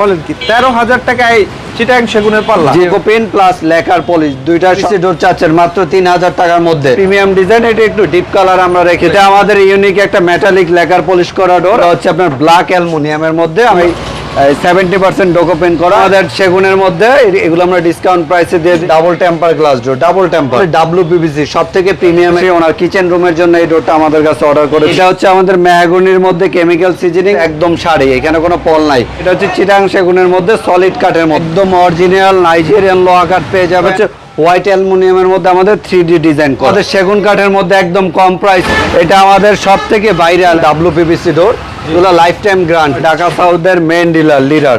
বলেন কি তেরো হাজার টাকায় চিটাং সেগুনের পাল্লা। Zico pen plus lacquer polish দুইটা ডোর চাচ্ছেন মাত্র তিন হাজার টাকার মধ্যে। প্রিমিয়াম ডিজাইন এটা একটু ডিপ কালার আমরা রেখে এটা আমাদের ইউনিক একটা মেটালিক লেকার পলিশ করা ডোর হচ্ছে আপনার ব্ল্যাক অ্যালুমিনিয়ামের মধ্যে। আমি সেভেন্টি পার্সেন্ট ডোকো পেন করা। আমাদের সেগুনের মধ্যে এগুলো আমরা ডিসকাউন্ট প্রাইসে দিয়ে double temper glass door double temper W PVC সব থেকে প্রিমিয়াম ওনার কিচেন রুমের জন্য এই ডোরটা আমাদের কাছে অর্ডার করে এটা হচ্ছে আমাদের মেহাগুনির মধ্যে কেমিক্যাল সিজনিং একদম শাড়ি এখানে কোনো পল নাই। এটা হচ্ছে চিটাং সেগুনের মধ্যে সলিড কাঠের মধ্যে। একদম অরিজিনাল নাইজেরিয়ান লোহা কাঠ পেয়ে যাবে। হচ্ছে হোয়াইট অ্যালুমিনিয়ামের মধ্যে আমাদের থ্রি ডি ডিজাইন করা। আমাদের সেগুন কাঠের মধ্যে একদম কম প্রাইস এটা আমাদের সব থেকে ভাইরাল ডাব্লু পিভিসি ডোর এগুলো লাইফ টাইম গ্রান্ট ঢাকা সাউথের মেন ডিলার লিডার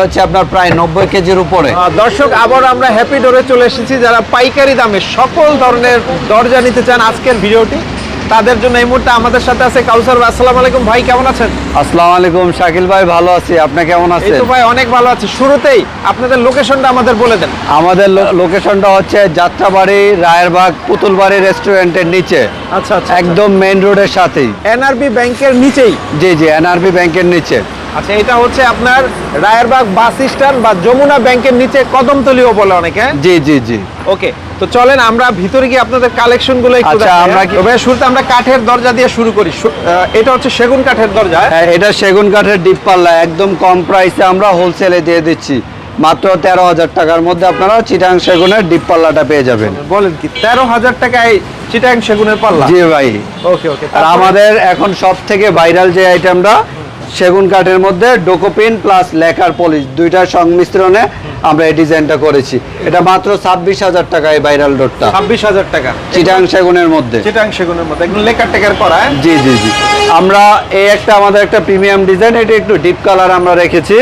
হচ্ছে আপনার প্রায় নব্বই কেজির উপরে। দর্শক আবার আমরা হ্যাপি ডোরে চলে এসেছি। যারা পাইকারি দামে সকল ধরনের দরজা নিতে চান আজকের ভিডিওটি তাদের জন্য এই মুহূর্তে আমাদের সাথে আছে কাউসার ভাই। আসসালামু আলাইকুম ভাই কেমন আছেন? আসসালামু আলাইকুম শাকিল ভাই ভালো আছি। আপনি কেমন এই আছেন? তো ভাই অনেক ভালো আছি। শুরুতেই আপনাদের লোকেশনটা আমাদের বলে দেন। আমাদের লোকেশনটা হচ্ছে যাত্রাবাড়ি রায়েরবাগ পুতুলবাড়ি রেস্টুরেন্টের নিচে। আচ্ছা আচ্ছা একদম মেইন রোডের সাথেই। এনআরবি ব্যাংকের নিচেই? জি জি এনআরবি ব্যাংকের নিচে। আচ্ছা এটা হচ্ছে আপনার রায়েরবাগ বাস স্ট্যান্ড বা যমুনা ব্যাংকের নিচে কদমতলিও বলে অনেকে হ্যাঁ? জি জি জি। ওকে তো চলেন আমরা ভিতরে গিয়ে আপনাদের কালেকশনগুলো একটু আচ্ছা, আমরা? কি- শুরুতে আমরা কাঠের দরজা দিয়ে শুরু করি। এটা হচ্ছে সেগুন কাঠের দরজা। হ্যাঁ এটা সেগুন কাঠের ডিপ পাল্লা একদম কম প্রাইসে আমরা হোলসেলে দিয়ে দিচ্ছি। মাত্র তেরো হাজার টাকার মধ্যে আপনারা চিটাং সেগুনের ডিপ পাল্লাটা পেয়ে যাবেন। বলেন কি তেরো হাজার টাকায় চিটাং সেগুনের পাল্লা? জি ভাই। ওকে ওকে আর আমাদের এখন সব থেকে ভাইরাল যে আইটেমটা সেগুন কাঠের মধ্যে ডোকোপিন প্লাস লেকার পলিশ দুইটার সংমিশ্রণে আমরা এই ডিজাইনটা করেছি। এটা মাত্র ছাব্বিশ হাজার টাকা এই ভাইরাল ডোরটা ছাব্বিশ হাজার টাকা। চিটাং সেগুনের মধ্যে। চিটাং সেগুনের মধ্যে। একদম লেকার টেকার করা হ্যাঁ? জি জি জি। আমরা এই একটা আমাদের একটা প্রিমিয়াম ডিজাইন এটা একটু ডিপ কালার আমরা রেখেছি।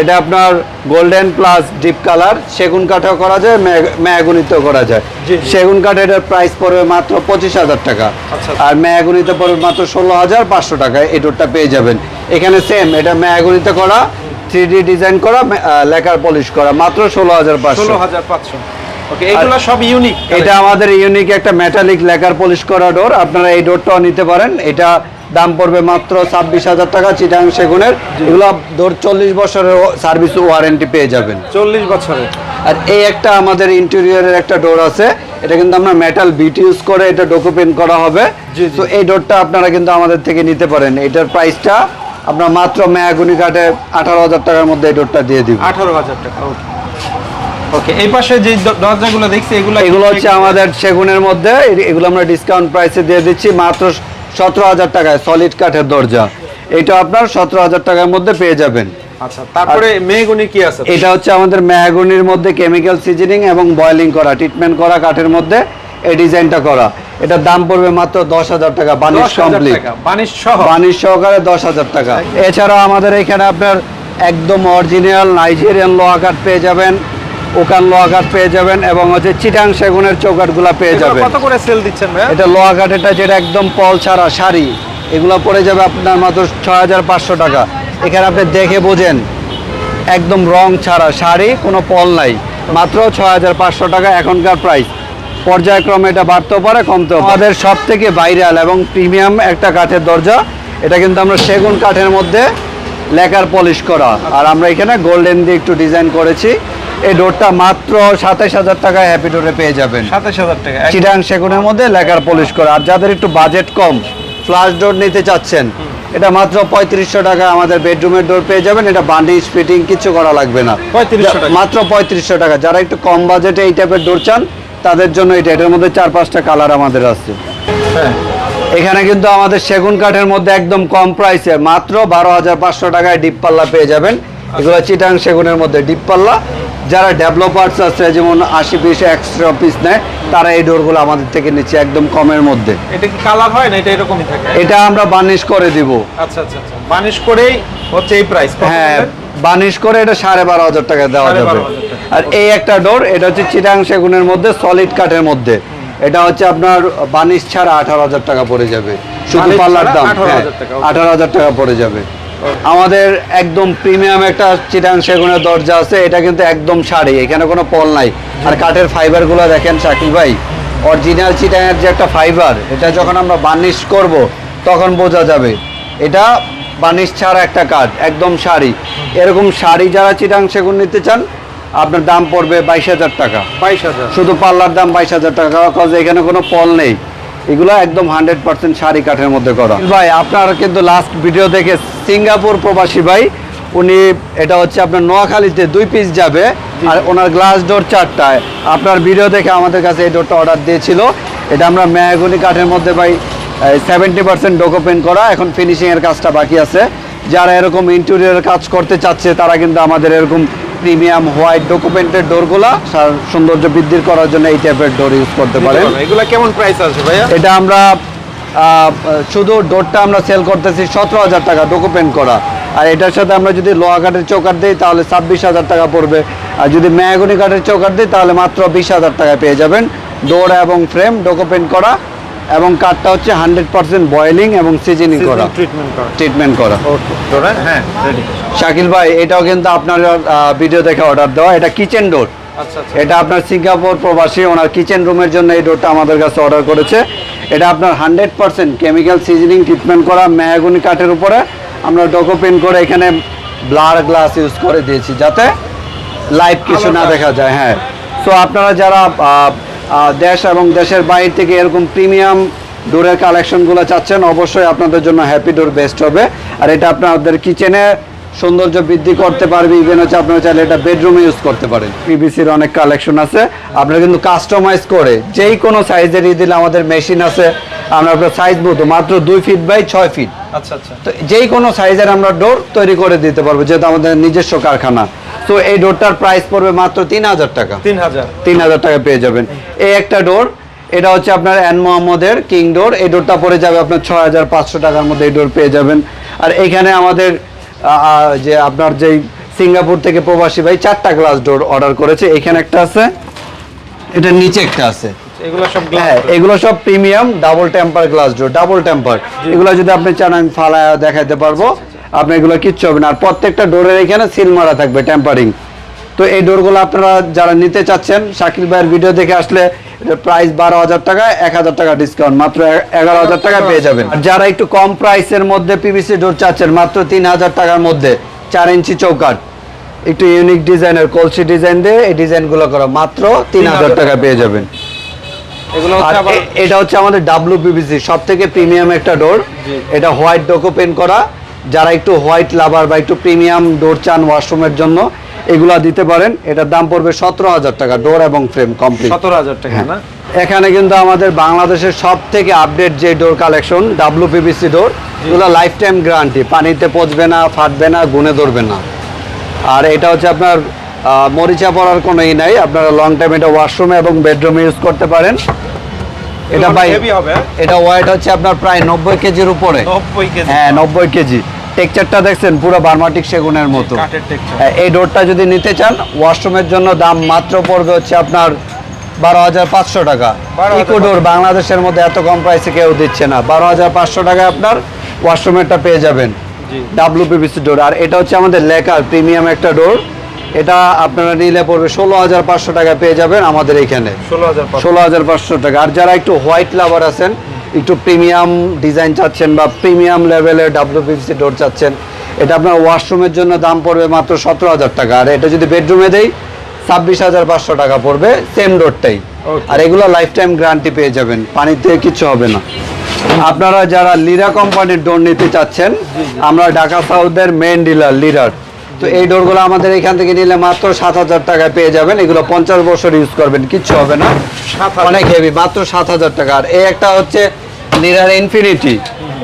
এটা আপনার গোল্ডেন প্লাস ডিপ কালার সেগুন কাঠেও করা যায় ম্যাগুনিতেও করা যায়। সেগুন কাঠ এটার প্রাইস পড়বে মাত্র পঁচিশ হাজার টাকা। আচ্ছা। আর ম্যাগুনিতে পড়বে মাত্র ষোলো হাজার পাঁচশো টাকায় এই ডোরটা পেয়ে যাবেন। এখানে সেম এটা ম্যাগুনিতে করা থ্রি ডিজাইন করা লেকার পলিশ করা মাত্র ষোলো হাজার পাঁচশো। হাজার পাঁচশো। এগুলো সব ইউনিক এটা আমাদের ইউনিক একটা মেটালিক লেকার পলিশ করা ডোর আপনারা এই ডোরটাও নিতে পারেন। এটা দাম পড়বে মাত্র ছাব্বিশ হাজার টাকা চিটাং সেগুনের। এগুলো চল্লিশ বছরের সার্ভিস ওয়ারেন্টি পেয়ে যাবেন। চল্লিশ বছরের। আর এই একটা আমাদের ইন্টেরিয়রের একটা ডোর আছে। এটা কিন্তু আমরা মেটাল বিট ইউজ করে এটা ডকুপেন্ট করা হবে। তো এই ডোরটা আপনারা কিন্তু আমাদের থেকে নিতে পারেন। এটার প্রাইসটা আপনার মাত্র মেয়াগুনি কাটে আঠারো হাজার টাকার মধ্যে এই ডোরটা দিয়ে দিব। আঠারো হাজার টাকা ওকে। ওকে এই পাশে যে দ- দরজাগুলো দেখছি এগুলো এগুলো হচ্ছে আমাদের সেগুনের মধ্যে এগুলো আমরা ডিসকাউন্ট প্রাইসে দিয়ে দিচ্ছি মাত্র সতেরো হাজার টাকায় সলিড কাঠের দরজা। এটা আপনার সতেরো হাজার টাকার মধ্যে পেয়ে যাবেন। আচ্ছা তারপরে মেহগুনি কি আছে? এটা হচ্ছে আমাদের মেহাগুনির মধ্যে কেমিক্যাল সিজনিং এবং বয়লিং করা ট্রিটমেন্ট করা কাঠের মধ্যে এই ডিজাইনটা করা। এটার দাম পড়বে মাত্র দশ হাজার টাকা বানিশ কমপ্লিট বানিশ সহ। বানিশ সহকারে দশ হাজার টাকা। এছাড়া আমাদের এখানে আপনার একদম অরিজিনাল নাইজেরিয়ান লোহা কাঠ পেয়ে যাবেন ওকান লোহা কাঠ পেয়ে যাবেন এবং হচ্ছে চিটাং সেগুনের চৌকাঠগুলা পেয়ে যাবেন। কত করে সেল দিচ্ছেন ভাইয়া? এটা লোহা কাঠেরটা যেটা একদম পল ছাড়া শাড়ি এগুলো পড়ে যাবে আপনার মাত্র ছয় হাজার পাঁচশো টাকা। এখানে আপনি দেখে বোঝেন একদম রং ছাড়া শাড়ি কোনো পল নাই। মাত্র ছয় হাজার পাঁচশো টাকা এখনকার প্রাইস পর্যায়ক্রমে এটা বাড়তেও পারে কমতেও। আমাদের সব থেকে ভাইরাল এবং প্রিমিয়াম একটা কাঠের দরজা এটা কিন্তু আমরা সেগুন কাঠের মধ্যে লেকার পলিশ করা। আর আমরা এখানে গোল্ডেন দিয়ে একটু ডিজাইন করেছি। এই ডোরটা মাত্র সাতাইশ হাজার টাকায় হ্যাপি ডোরে পেয়ে যাবেন। সাতাশ হাজার টাকা চিটাং সেগুনের মধ্যে লেকার পলিশ করা। আর যাদের একটু বাজেট কম ফ্লাশ ডোর নিতে চাচ্ছেন এটা মাত্র পঁয়ত্রিশশো টাকা আমাদের বেডরুমের ডোর পেয়ে যাবেন। এটা বান্ডিশ ফিটিং কিছু করা লাগবে না। 3500 মাত্র পঁয়ত্রিশশো টাকা। যারা একটু কম বাজেটে এই টাইপের ডোর চান তাদের জন্য এটা এটার মধ্যে চার পাঁচটা কালার আমাদের আছে। হ্যাঁ। এখানে কিন্তু আমাদের সেগুন কাঠের মধ্যে একদম কম প্রাইসে মাত্র বারো হাজার পাঁচশো টাকায় ডিপ পাল্লা পেয়ে যাবেন। এগুলো চিটাং সেগুনের মধ্যে ডিপ পাল্লা। যারা ডেভেলপার্স আছে যেমন আশি পিস একশো পিস নেয় তারা এই ডোরগুলো আমাদের থেকে নিচ্ছে একদম কমের মধ্যে। এটা কি কালার হয় না এটা এরকমই থাকে? এটা আমরা বার্নিশ করে দিব। আচ্ছা আচ্ছা আচ্ছা। বানিশ করেই হচ্ছে এই প্রাইস হ্যাঁ বার্নিশ করে এটা সাড়ে বারো হাজার টাকা দেওয়া যাবে। আর এই একটা ডোর এটা হচ্ছে চিটাং সেগুনের মধ্যে সলিড কাঠের মধ্যে। এটা হচ্ছে আপনার বার্নিশ ছাড়া আঠারো হাজার টাকা পড়ে যাবে। শুধু বার্নিশ পাল্লার দাম 18,000 টাকা, okay. আঠারো হাজার টাকা পড়ে যাবে। আমাদের একদম প্রিমিয়াম একটা চিটাং সেগুনের দরজা আছে এটা কিন্তু একদম শাড়ি এখানে কোনো পল নাই। আর কাঠের ফাইবারগুলো দেখেন শাকিল ভাই অরিজিনাল চিটাঙের যে একটা ফাইবার এটা যখন আমরা বার্নিশ করব তখন বোঝা যাবে। এটা বানিশ ছাড়া একটা কাঠ একদম শাড়ি এরকম শাড়ি যারা চিটাং সেগুন নিতে চান আপনার দাম পড়বে বাইশ হাজার টাকা। বাইশ হাজার। শুধু পাল্লার দাম বাইশ হাজার টাকা কজ এখানে কোনো পল নেই। এগুলো একদম হান্ড্রেড পার্সেন্ট শাড়ি কাঠের মধ্যে করা। ভাই আপনার কিন্তু লাস্ট ভিডিও দেখে সিঙ্গাপুর প্রবাসী ভাই উনি এটা হচ্ছে আপনার নোয়াখালীতে দুই পিস যাবে আর ওনার গ্লাস ডোর চারটায়। আপনার ভিডিও দেখে আমাদের কাছে এই ডোরটা অর্ডার দিয়েছিল। এটা আমরা মেহগুনি কাঠের মধ্যে ভাই সেভেন্টি পার্সেন্ট ডকুমেন্ট করা। এখন ফিনিশিংয়ের কাজটা বাকি আছে। যারা এরকম ইন্টেরিয়র কাজ করতে চাচ্ছে তারা কিন্তু আমাদের এরকম প্রিমিয়াম হোয়াইট ডকুমেন্টের ডোরগুলা সৌন্দর্য বৃদ্ধি করার জন্য এই টাইপের ডোর ইউজ করতে পারেন। এগুলা কেমন প্রাইস আছে ভাইয়া? এটা আমরা শুধু ডোরটা আমরা সেল করতেছি সতেরো হাজার টাকা ডকুমেন্ট করা। আর এটার সাথে আমরা যদি লোহা কাঠের চৌকাট দিই তাহলে ছাব্বিশ হাজার টাকা পড়বে। আর যদি মেয়াগুনি কাঠের চৌকাট দিই তাহলে মাত্র বিশ হাজার টাকায় পেয়ে যাবেন। ডোর এবং ফ্রেম ডকুমেন্ট করা। এবং কাঠটা হচ্ছে হান্ড্রেড পার্সেন্ট বয়েলিং এবং সিজনিং করা। ট্রিটমেন্ট করা। ট্রিটমেন্ট করা। ওকে হ্যাঁ শাকিল ভাই এটাও কিন্তু আপনার ভিডিও দেখে অর্ডার দেওয়া। এটা কিচেন ডোর আচ্ছা আচ্ছা। এটা আপনার সিঙ্গাপুর প্রবাসী ওনার কিচেন রুমের জন্য এই ডোরটা আমাদের কাছে অর্ডার করেছে। এটা আপনার hundred percent chemical seasoning treatment করা মেহাগুনি কাঠের উপরে। আমরা ডোকো পেন্ট করে এখানে ব্লার গ্লাস ইউজ করে দিয়েছি যাতে লাইভ কিছু না দেখা যায় হ্যাঁ। সো আপনারা যারা দেশ এবং দেশের বাইরে থেকে এরকম প্রিমিয়াম ডোরের কালেকশনগুলো চাচ্ছেন অবশ্যই আপনাদের জন্য হ্যাপি ডোর বেস্ট হবে। আর এটা আপনাদের কিচেনে সৌন্দর্য বৃদ্ধি করতে পারবে ইভেন হচ্ছে আপনারা চাইলে এটা বেডরুমে ইউজ করতে পারেন। পিবিসির অনেক কালেকশন আছে। আপনারা কিন্তু কাস্টমাইজ করে যেই কোনো সাইজেরই দিলে আমাদের মেশিন আছে। আমরা আপনার সাইজ বলতো মাত্র দুই ফিট বাই ছয় ফিট আচ্ছা আচ্ছা। তো যেই কোনো সাইজের আমরা ডোর তৈরি করে দিতে পারব যেহেতু আমাদের নিজস্ব কারখানা। তো এই ডোরটার প্রাইস পড়বে মাত্র তিন হাজার টাকা। তিন হাজার তিন হাজার টাকা পেয়ে যাবেন। এই একটা ডোর এটা হচ্ছে আপনার অ্যান মোহাম্মদের কিং ডোর। এই ডোরটা পড়ে যাবে আপনার ছয় হাজার পাঁচশো টাকার মধ্যে এই ডোর পেয়ে যাবেন। আর এইখানে আমাদের যে আপনার যেই সিঙ্গাপুর থেকে প্রবাসী ভাই চারটা গ্লাস ডোর অর্ডার করেছে। এখানে একটা আছে এটা নিচে একটা আছে। এগুলো সব হ্যাঁ এগুলো সব premium double temper glass door double temper এগুলো যদি আপনি চান আমি ফালায় দেখাতে পারব। আপনি এগুলো কিচ্ছু হবে না। আর প্রত্যেকটা ডোরের এখানে সিল মারা থাকবে টেম্পারিং তো এই ডোরগুলো আপনারা যারা নিতে চাচ্ছেন শাকিল ভাইয়ের ভিডিও দেখে আসলে প্রাইস বারো হাজার টাকা এক হাজার টাকা ডিসকাউন্ট মাত্র এগারো হাজার টাকা পেয়ে যাবেন। আর যারা একটু কম প্রাইসের মধ্যে পিভিসি ডোর চাচ্ছেন মাত্র তিন হাজার টাকার মধ্যে চার ইঞ্চি চৌকাট একটু ইউনিক ডিজাইনের কলসি ডিজাইন দিয়ে এই ডিজাইনগুলো করা মাত্র তিন হাজার টাকা পেয়ে যাবেন। এটা হচ্ছে আমাদের ডাব্লিউ পিভিসি সব থেকে প্রিমিয়াম একটা ডোর। এটা হোয়াইট ডোকো পেন করা যারা একটু হোয়াইট লাভার বা একটু প্রিমিয়াম ডোর চান ওয়াশরুমের জন্য এগুলা দিতে পারেন। এটার দাম পড়বে সতেরো হাজার টাকা ডোর এবং ফ্রেম কমপ্লিট সতেরো হাজার টাকা না? এখানে কিন্তু আমাদের বাংলাদেশের সব থেকে আপডেট যে door collection W PVC door এগুলো লাইফ টাইম গ্যারান্টি পানিতে পচবে না ফাটবে না গুনে ধরবে না। আর এটা হচ্ছে আপনার মরিচা পড়ার কোনো ই নাই। আপনারা লং টাইম এটা ওয়াশরুমে এবং বেডরুমে ইউজ করতে পারেন। এটা বাই হ্যাঁ? এটা ওয়েট হচ্ছে আপনার প্রায় নব্বই কেজির উপরে। নব্বই কেজি। হ্যাঁ নব্বই কেজি। টেক্সচারটা দেখছেন পুরো বার্মাটিক সেগুনের মতো। টেক্সচার হ্যাঁ, এই ডোরটা যদি নিতে চান ওয়াশরুমের জন্য দাম মাত্র পড়বে হচ্ছে আপনার বারো হাজার পাঁচশো টাকা। 12,500 ইকো ডোর বাংলাদেশের মধ্যে এত কম প্রাইসে কেউ দিচ্ছে না। বারো হাজার পাঁচশো টাকায় আপনার ওয়াশরুমেরটা পেয়ে যাবেন। পিভিসি ডোর। আর এটা হচ্ছে আমাদের লেকার প্রিমিয়াম একটা ডোর। এটা আপনারা নিলে পড়বে ষোলো হাজার পাঁচশো টাকা পেয়ে যাবেন আমাদের এখানে। ষোলো হাজার ষোলো হাজার পাঁচশো টাকা। আর যারা একটু হোয়াইট লাভার আছেন একটু প্রিমিয়াম ডিজাইন চাচ্ছেন বা প্রিমিয়াম লেভেলের ডাব্লিউপিসি ডোর চাচ্ছেন এটা আপনার ওয়াশরুমের জন্য দাম পড়বে মাত্র সতেরো হাজার টাকা। আর এটা যদি বেডরুমে দেই ছাব্বিশ হাজার পাঁচশো টাকা পড়বে সেম ডোরটাই আর এগুলো লাইফ টাইম গ্যারান্টি পেয়ে যাবেন পানিতে কিচ্ছু হবে না। আপনারা যারা লিরা কোম্পানির ডোর নিতে চাচ্ছেন আমরা ঢাকা সাউথের মেন ডিলার লিরার তো এই ডোরগুলো আমাদের এখান থেকে নিলে মাত্র সাত হাজার টাকায় পেয়ে যাবেন। এগুলো পঞ্চাশ বছর ইউজ করবেন কিচ্ছু হবে না। অনেক হেভি মাত্র সাত হাজার টাকা। আর এই একটা হচ্ছে লিরার ইনফিনিটি।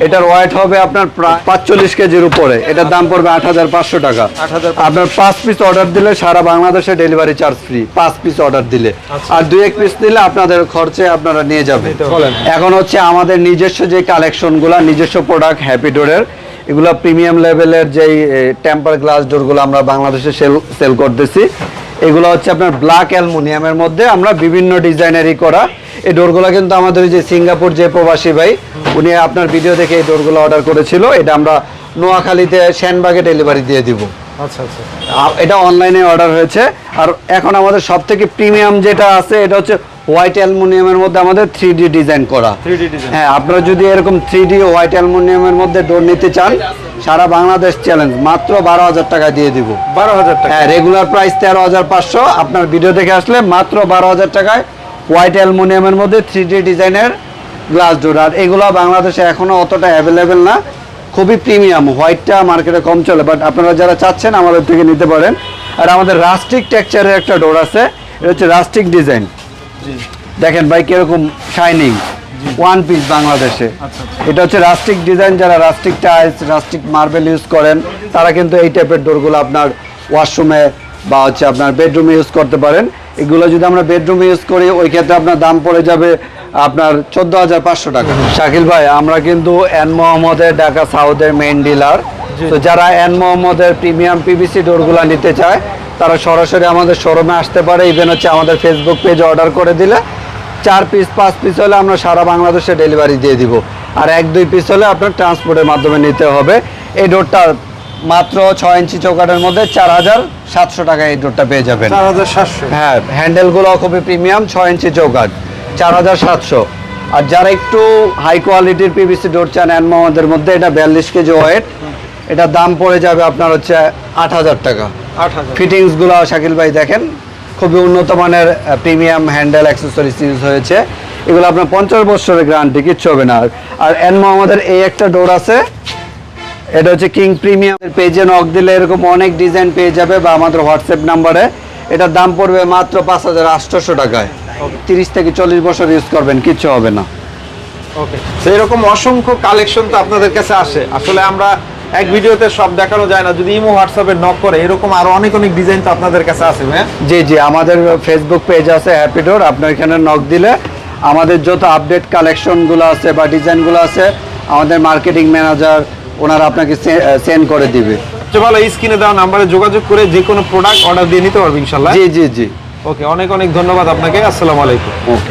এটার ওয়েট হবে আপনার পাঁচচল্লিশ কেজির উপরে। এটার দাম পড়বে আট হাজার পাঁচশো টাকা। আপনার পাঁচ পিস অর্ডার দিলে সারা বাংলাদেশে ডেলিভারি চার্জ ফ্রি। পাঁচ পিস অর্ডার দিলে। আচ্ছা। আর দুই এক পিস দিলে আপনাদের খরচে আপনারা নিয়ে। বলেন। এখন হচ্ছে আমাদের নিজস্ব যে কালেকশনগুলো নিজস্ব প্রোডাক্ট হ্যাপি ডোরের এগুলো প্রিমিয়াম লেভেলের যেই টেম্পার গ্লাস ডোরগুলো আমরা বাংলাদেশে সেল সেল করতেছি এগুলো হচ্ছে আপনার ব্ল্যাক অ্যালমোনিয়ামের মধ্যে আমরা বিভিন্ন ডিজাইনেরই করা এই ডোরগুলো কিন্তু আমাদের যে সিঙ্গাপুর যে প্রবাসী ভাই উনি আপনার ভিডিও দেখে এই ডোরগুলো অর্ডার করেছিল। এটা আমরা নোয়াখালীতে শ্যানবাগে ডেলিভারি দিয়ে দিব। আচ্ছা আচ্ছা। এটা অনলাইনে অর্ডার হয়েছে। আর এখন আমাদের সব থেকে প্রিমিয়াম যেটা আছে এটা হচ্ছে হোয়াইট অ্যালুমিনিয়ামের মধ্যে আমাদের থ্রি ডি ডিজাইন করা। 3D ডিজাইন হ্যাঁ আপনারা যদি এরকম থ্রি ডি হোয়াইট অ্যালুমিনিয়ামের মধ্যে ডোর নিতে চান সারা বাংলাদেশ চ্যালেঞ্জ মাত্র বারো হাজার টাকা দিয়ে দিব। বারো হাজার টাকা। হ্যাঁ রেগুলার প্রাইস তেরো হাজার পাঁচশো। আপনার ভিডিও দেখে আসলে মাত্র বারো হাজার টাকায় হোয়াইট অ্যালুমিনিয়ামের মধ্যে থ্রি ডি ডিজাইনের গ্লাস ডোর আর এগুলো বাংলাদেশে এখনও অতটা অ্যাভেলেবেল না। খুবই প্রিমিয়াম হোয়াইটটা মার্কেটে কম চলে বাট আপনারা যারা চাচ্ছেন আমাদের থেকে নিতে পারেন। আর আমাদের রাস্টিক টেক্সচারের একটা ডোর আছে। এটা হচ্ছে রাস্টিক ডিজাইন দেখেন ভাই কীরকম শাইনিং ওয়ান পিস বাংলাদেশে। আচ্ছা, এটা হচ্ছে রাস্টিক ডিজাইন যারা rustic tiles rustic marble use করেন তারা কিন্তু এই টাইপের ডোরগুলো আপনার ওয়াশরুমে বা হচ্ছে আপনার বেডরুমে ইউজ করতে পারেন। এগুলো যদি আমরা বেডরুমে ইউজ করি ওই ক্ষেত্রে আপনার দাম পড়ে যাবে আপনার চোদ্দ হাজার পাঁচশো টাকা। শাকিল ভাই আমরা কিন্তু এন মোহাম্মদের ঢাকা সাউথের মেইন ডিলার তো যারা এন মোহাম্মদের প্রিমিয়াম পিভিসি ডোরগুলো নিতে চায় তারা সরাসরি আমাদের শোরুমে আসতে পারে। ইভেন হচ্ছে আমাদের ফেসবুক পেজে অর্ডার করে দিলে চার পিস পাঁচ পিস হলে আমরা সারা বাংলাদেশে ডেলিভারি দিয়ে দিব। আর এক দুই পিস হলে আপনার ট্রান্সপোর্টের মাধ্যমে নিতে হবে। এই ডোরটা মাত্র ছয় ইঞ্চি চৌকাটের মধ্যে চার হাজার সাতশো টাকা এই ডোরটা পেয়ে যাবেন। চার হাজার সাতশো। হ্যাঁ হ্যান্ডেলগুলো খুবই প্রিমিয়াম ছয় ইঞ্চি চৌকাট চার হাজার সাতশো। আর যারা একটু হাই কোয়ালিটির পিভিসি ডোর চান অ্যানমাদের মধ্যে এটা বিয়াল্লিশ কেজি ওয়েট এটার দাম পড়ে যাবে আপনার হচ্ছে আট হাজার টাকা। আট হাজার। ফিটিংসগুলো শাকিল ভাই দেখেন খুবই উন্নত মানের প্রিমিয়াম হ্যান্ডেল অ্যাক্সেসরিজ ইউজ হয়েছে। এগুলো আপনার পঞ্চাশ বছরের গ্যারান্টি কিচ্ছু হবে না। আর এনমো আমাদের এই একটা ডোর আছে এটা হচ্ছে কিং প্রিমিয়াম পেজে নক দিলে এরকম অনেক ডিজাইন পেয়ে যাবে বা আমাদের হোয়াটসঅ্যাপ নাম্বারে এটার দাম পড়বে মাত্র পাঁচ হাজার আটশোশো টাকায়। তিরিশ থেকে চল্লিশ বছর ইউজ করবেন কিচ্ছু হবে না। ওকে সেই রকম অসংখ্য কালেকশন তো আপনাদের কাছে আসে। আসলে আমরা এক ভিডিওতে সব দেখানো যায় না। যদি ইমো হোয়াটসঅ্যাপে নক করে এরকম আরও অনেক অনেক ডিজাইন তো আপনাদের কাছে আছে হ্যাঁ জি জি আমাদের ফেসবুক পেজ আছে হ্যাপি ডোর আপনার এখানে নক দিলে আমাদের যত আপডেট কালেকশনগুলো আছে বা ডিজাইনগুলো আছে আমাদের মার্কেটিং ম্যানেজার ওনারা আপনাকে সেন্ড করে দিবে। ভালো ভালো স্ক্রিনে দেওয়া নাম্বারে যোগাযোগ করে যে কোনো প্রোডাক্ট অর্ডার দিয়ে নিতে পারবে ইনশাল্লাহ। জি জি জি। ওকে অনেক অনেক ধন্যবাদ আপনাকে। আসসালামু আলাইকুম। ওকে